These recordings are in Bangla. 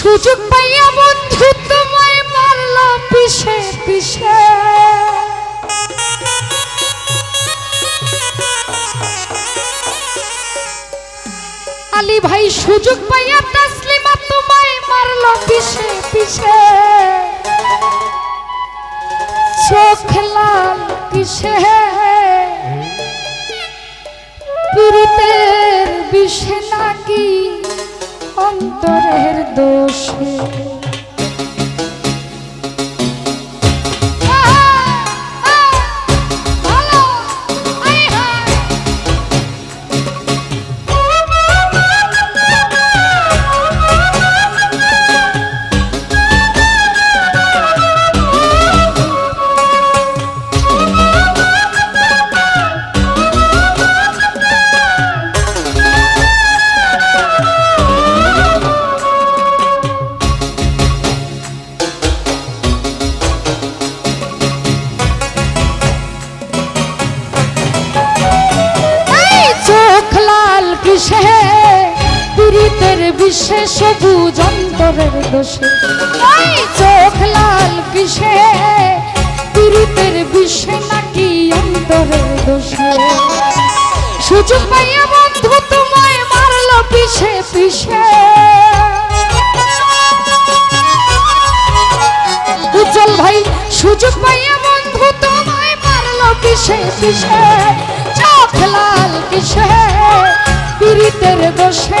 সুযোগ পাইয়া বন্ধু তোমায় মারল পিছে পিছে আলী ভাই, সুযোগ পাইয়া তাসলিমা তোমায় মারল পিছে পিছে চোখ লাল কিসে পীড়িতের বিষে নাকি অন্তরের দোষে। পীড়িতের বিশ্বে সবুজ অন্তরের দোষে চোখ লাল কিসে পীড়িতের বিশ্বে নাকি অন্তরের দোষে। সুযোগ পাইয়া বন্ধু তোমায় মারলো পিছে পিছে উজ্জ্বল ভাই সুযোগ পাইয়া বন্ধু তোমায় মারলো পিছে পিছে চোখ লাল কিসে পীড়িতের দোষে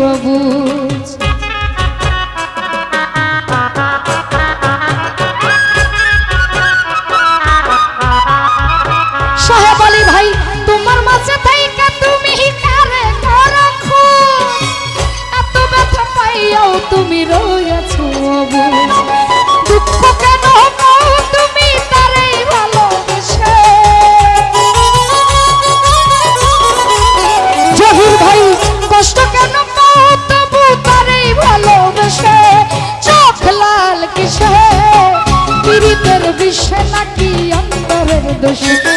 রইয়াছো অন্তরের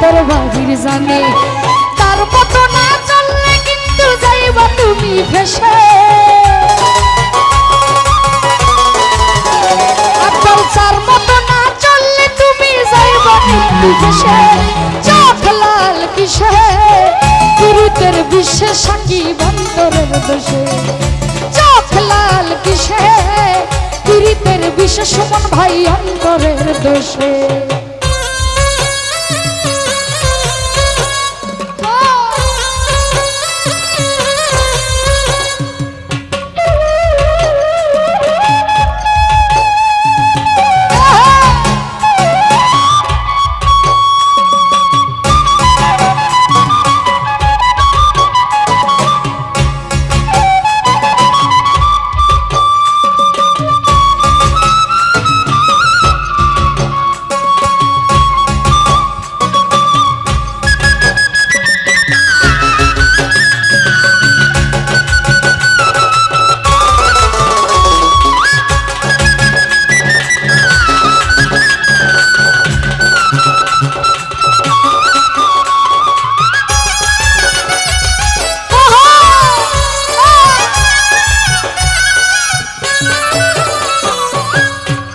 ভিতর বাহির জানে। তার মতো না চললে কিন্তু যাইবা তুমি ভেসে। চার মতো না চললে তুমি যাইবা কিন্তু ভেসে। চোখ লাল কিসে? গুরুতের বিশ্বে সাকি বন্দরের দোষে চোখ লাল কিসে? পীড়িতের বিশ্বে সুমন ভাই অন্তরের দোষে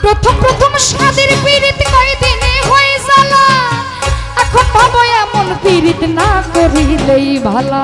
প্রথম প্রথম স্বাদের পীড়িত কয়দিনে হয়ে জ্বালা। এখন ভাবো এমন পীড়িত না করিলেই ভালা।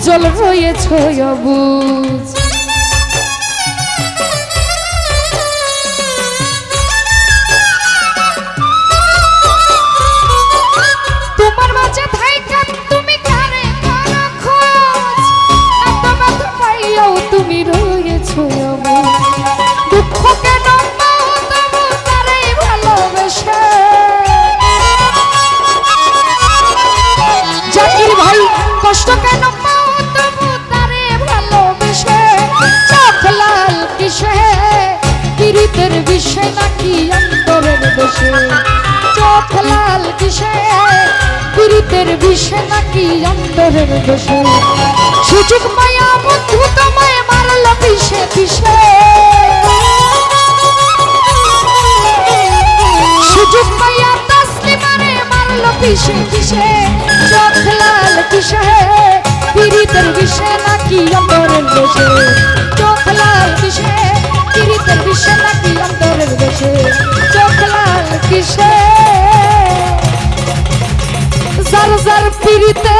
পাইয়া উজ্জ্বল রয়েছ অবুজ অন্তরের চোখ লাল কিসে? কিরিতের বিষে নাকি অন্তরের দেশে সুযোগ মায়া বন্ধু তোমায় মারল পিসে পিসে সুযোগ পাইয়া তাসলিমারে মারলো পিসে পিসে চোখ লাল কিসে? পীড়িতের বিষে নাকি অন্তরের দেশে চোখ লাল কিসে? পীড়িতের বিষে কিসে যার যার পীড়িতের বিষে